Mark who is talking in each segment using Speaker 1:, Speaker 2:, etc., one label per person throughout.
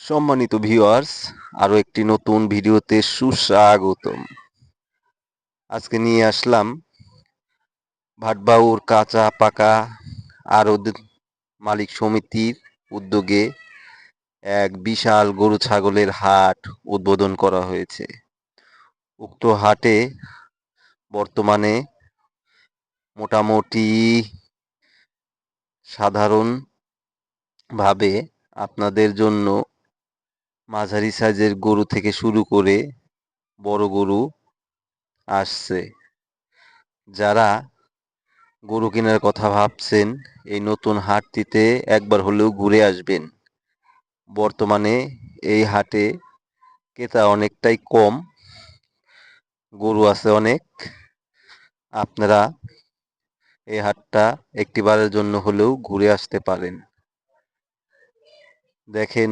Speaker 1: সম্মানিত ভিউয়ার্স আরও একটি নতুন ভিডিওতে সুস্বাগতম। আজকে নিয়ে আসলাম ভাটবাউর কাঁচা পাকা আরদ মালিক সমিতির উদ্যোগে এক বিশাল গরু ছাগলের হাট উদ্বোধন করা হয়েছে। উক্ত হাটে বর্তমানে মোটামুটি সাধারণ ভাবে আপনাদের জন্য মাঝারি সাইজের গরু থেকে শুরু করে বড় গরু আসছে। যারা গরু কেনার কথা ভাবছেন, এই নতুন হাটটিতে একবার হলেও ঘুরে আসবেন। বর্তমানে এই হাটে ক্রেতা অনেকটাই কম, গরু আছে অনেক। আপনারা এই হাটটা একটিবারের জন্য হলেও ঘুরে আসতে পারেন। দেখেন,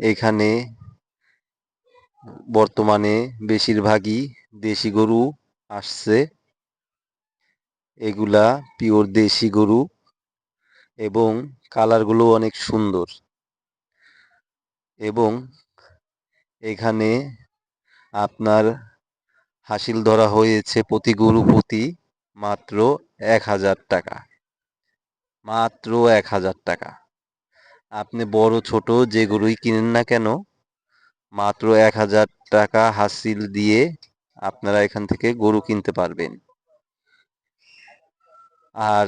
Speaker 1: এখানে বর্তমানে বেশিরভাগই দেশি গরু আসছে। এগুলা পিওর দেশি গরু এবং কালারগুলো অনেক সুন্দর। এবং এখানে আপনার হাসিল ধরা হয়েছে প্রতি গরু প্রতি মাত্র এক হাজার টাকা। মাত্র এক হাজার টাকা। আপনি বড়, ছোট যে গরুই কিনেন না কেন, মাত্র এক হাজার টাকা হাসিল দিয়ে আপনারা এখান থেকে গরু কিনতে পারবেন। আর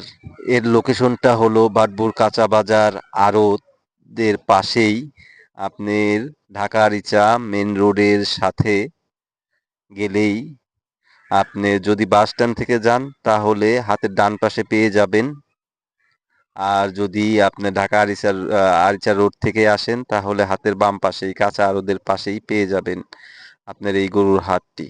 Speaker 1: এর লোকেশনটা হলো বাটপুর কাঁচা বাজার আড়তদের পাশেই। আপনার ঢাকা রিচা মেন রোডের সাথে গেলেই আপনি যদি বাস স্ট্যান্ড থেকে যান, তাহলে হাতের ডান পাশে পেয়ে যাবেন আর যদি আপনি ঢাকা আরিচার আরিচা রোড থেকে আসেন, তাহলে হাতের বাম পাশেই, কাঁচা আরদের পাশেই পেয়ে যাবেন আপনার এই গরুর হাটটি।